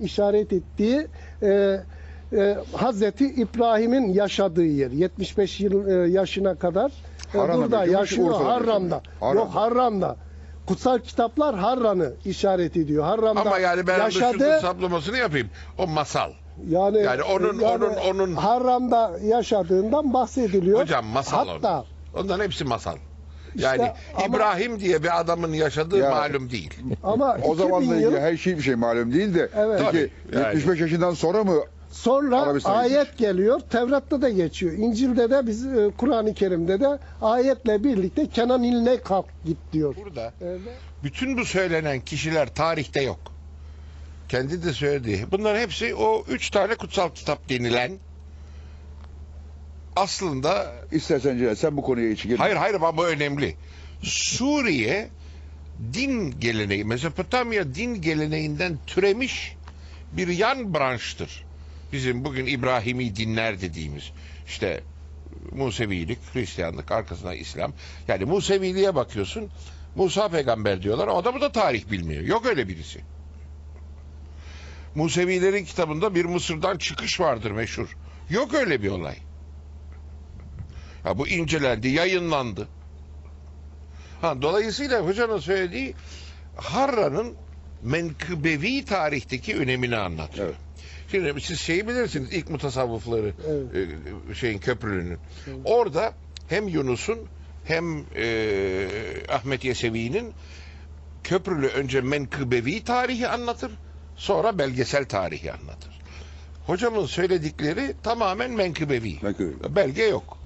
İşaret ettiği e, e, Hazreti İbrahim'in yaşadığı yer 75 yıl e, yaşına kadar e, burada mı? Gümüş yaşıyor Urfa'da? Harran'da. Harran'da. Yok Harran'da. Kutsal kitaplar Harran'ı işaret ediyor. Harran'da Ama yani ben yaşadı. hesaplamasını yapayım. O masal. Yani, Yani onun- onun- onun- Harran'da yaşadığından bahsediliyor. Hocam masal Hatta onun. Onların hepsi masal. Yani ama- İbrahim diye bir adamın yaşadığı Ya- malum değil. ama O 2000 zamanla yıl her şey bir şey malum değil de. Evet. Peki Tabii, yani. 75 yaşından sonra mı Sonra Arabistan'a ayet geliyor. Tevrat'ta da geçiyor. İncil'de de biz e, Kur'an-ı Kerim'de de ayetle birlikte Kenan iline kalk git diyor. Burada Evet. bütün bu söylenen kişiler tarihte yok. Kendi de söyledi. Bunların hepsi o üç tane kutsal kitap denilen aslında istersen Celal sen bu konuya hiç girme. Hayır hayır ama bu önemli. Suriye din geleneği, Mezopotamya din geleneğinden türemiş bir yan branştır. Bizim bugün İbrahimi dinler dediğimiz işte Musevilik, Hristiyanlık, arkasına İslam. Yani Museviliğe bakıyorsun. Musa peygamber diyorlar. O adamı da tarih bilmiyor. Yok öyle birisi. Musevilerin kitabında bir Mısır'dan çıkış vardır meşhur. Yok öyle bir olay. Ha, bu incelendi, yayınlandı. Ha, dolayısıyla hocanın söylediği Harran'ın menkıbevi tarihteki önemini anlatıyor. Evet. Şimdi siz şeyi bilirsiniz ilk mutasavvıfları Evet. e, şeyin köprünün. Orada hem Yunus'un hem e, Ahmet Yesevi'nin köprülü önce menkıbevi tarihi anlatır sonra belgesel tarihi anlatır. Hocamın söyledikleri tamamen menkıbevi. Menkıbevi. Belge yok.